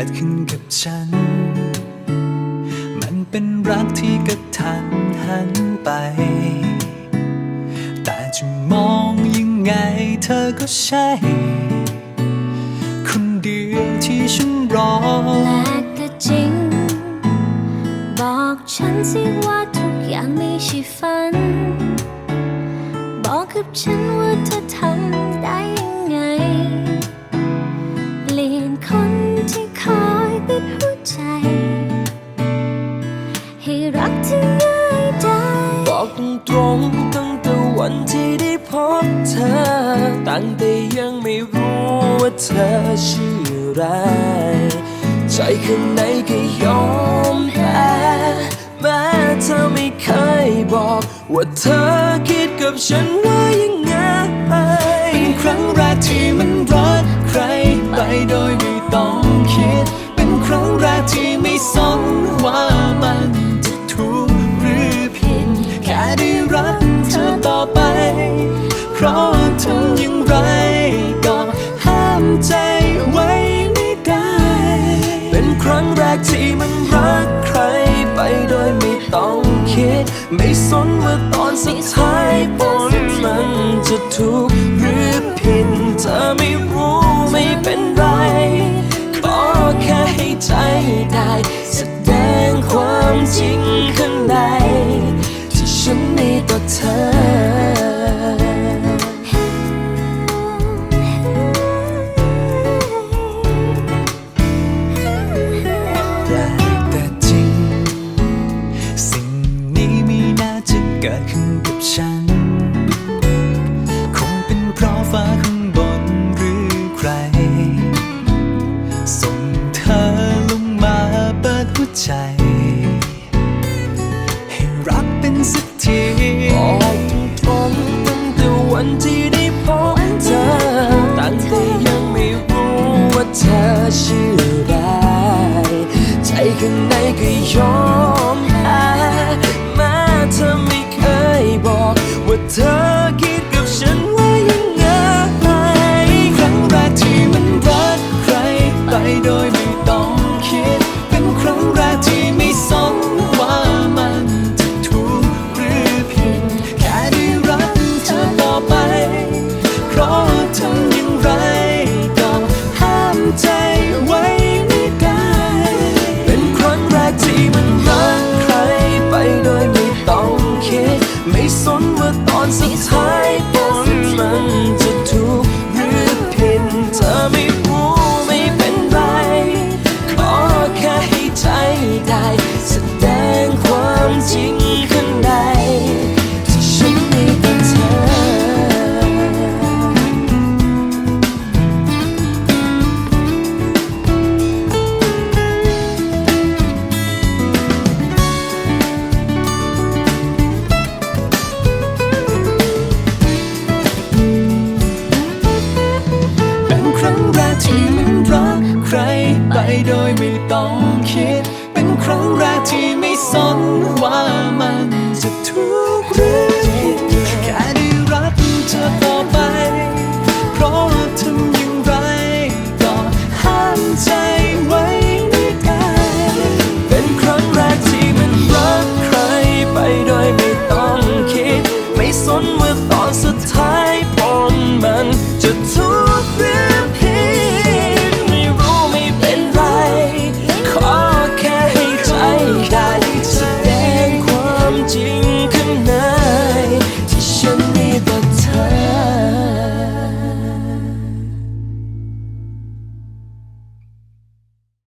กิดขึ้นกับฉัน มันเป็นรักที่กระทันหันไป แต่จะมองยังไงเธอก็ใช่ คนเดียวที่ฉันรอแปลกแต่จริง บอกฉันสิว่าทุกอย่างไม่ใช่ฝัน บอกกับฉันว่าเธอทำได้ยังไง เปลี่ยนคน งตั้งแต่วันที่ได้พบเธอ ตั้งแต่ยังไม่รู้ว่าเธอชื่ออะไร ใจข้างในก็ยอมแพ้แม้เธอไม่เคยบอก ว่าเธอคิดกับฉันว่ายังไงเป็นครั้งแรกที่มันรักใครไปโดยไม่ต้องคิด ไม่สนว่าตอนสุดท้ายผลมันจะถูกหรือผิดเธอไม่รู้ไม่เป็นไร รักเป็นสั ไม่ต้ ครั้งแรกที่ไม่สนว่ามันจะทุกข์